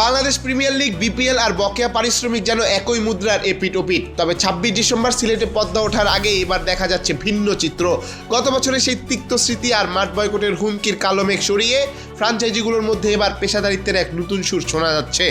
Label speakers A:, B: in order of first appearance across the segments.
A: Bangladesh premier league, BPL আর বকেয়া পারিশ্রমিক যেন একই মুদ্রার এপিট ওপিট তবে ছাব্বিশ ডিসেম্বর সিলেটে পদ্মা ওঠার আগে এবার দেখা যাচ্ছে ভিন্ন চিত্র। গত বছরের সেই তিক্ত স্মৃতি আর মাঠ বয়কটের হুমকির কালো মেঘ সরিয়ে ফ্রাঞ্চাইজিগুলোর মধ্যে এবার পেশাদারিত্বের এক নতুন সুর শোনা যাচ্ছে।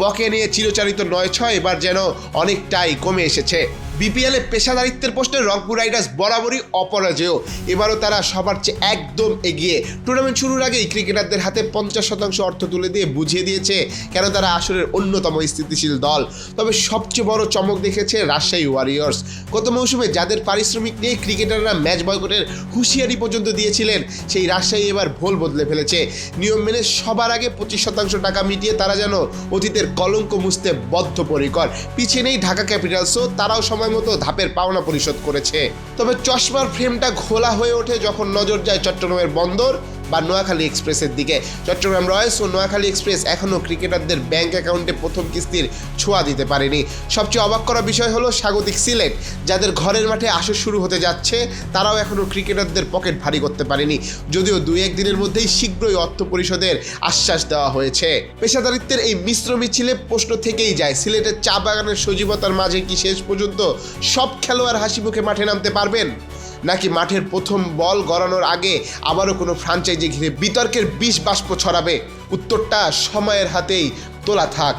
A: বকে নিয়ে চিরচারিত নয় ছয় এবার যেন অনেকটাই কমে এসেছে। বিপিএলে পেশাদারিত্বের প্রশ্নে রংপুর রাইডার্স বরাবরই অপরাজেয়। এবারও তারা সবার চেয়ে একদম এগিয়ে। টুর্নামেন্ট শুরুর আগেই ক্রিকেটারদের হাতে পঞ্চাশ শতাংশ অর্থ তুলে দিয়ে বুঝিয়ে দিয়েছে কেন তারা আসরের অন্যতম স্থিতিশীল দল। তবে সবচেয়ে বড় চমক দেখেছে রাজশাহী ওয়ারিয়র্স। গত মৌসুমে যাদের পারিশ্রমিক নিয়ে ক্রিকেটাররা ম্যাচ বয়কটের হুঁশিয়ারি পর্যন্ত দিয়েছিলেন, সেই রাজশাহী এবার ভোল বদলে ফেলেছে। নিয়ম মেনে সবার আগে পঁচিশ শতাংশ টাকা মিটিয়ে তারা যেন অতীতের কলঙ্ক মুছতে বদ্ধপরিকর। পিছিয়ে নেই ঢাকা ক্যাপিটালসও, তারাও সময় মতো ধাপের পাওনা পরিশোধ করেছে। তবে চশমার ফ্রেমটা ঘোলা হয়ে ওঠে যখন নজর যায় চট্টগ্রামের বন্দর। বা নোয়াখালী এক্সপ্রেসের দিকে। চট্টগ্রাম রয়্যালস ও নোয়াখালী এক্সপ্রেস এখনও ক্রিকেটারদের ব্যাংক অ্যাকাউন্টে প্রথম কিস্তির ছোঁয়া দিতে পারেনি। সবচেয়ে অবাক করা বিষয় হলো স্বাগতিক সিলেট, যাদের ঘরের মাঠে আসর শুরু হতে যাচ্ছে, তারাও এখনও ক্রিকেটারদের পকেট ভারী করতে পারেনি। যদিও দুই এক দিনের মধ্যেই শীঘ্রই অর্থ পরিষদের আশ্বাস দেওয়া হয়েছে। পেশাদারিত্বের এই মিশ্র মিছিলে প্রশ্ন থেকেই যায়, সিলেটের চা বাগানের সজীবতার মাঝে কি শেষ পর্যন্ত সব খেলোয়াড় হাসি মুখে মাঠে নামতে পারবেন? নাকি মাঠের প্রথম বল গড়ানোর আগে আবারও কোনো ফ্রাঞ্চাইজি ঘিরে বিতর্কের বিষ বাষ্প ছড়াবে? উত্তরটা সময়ের হাতেই তোলা থাক।